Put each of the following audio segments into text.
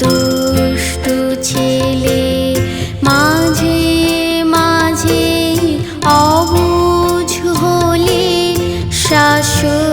দুষ্টু ছেলে মাঝে মাঝে অবুঝ হলে শাসন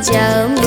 家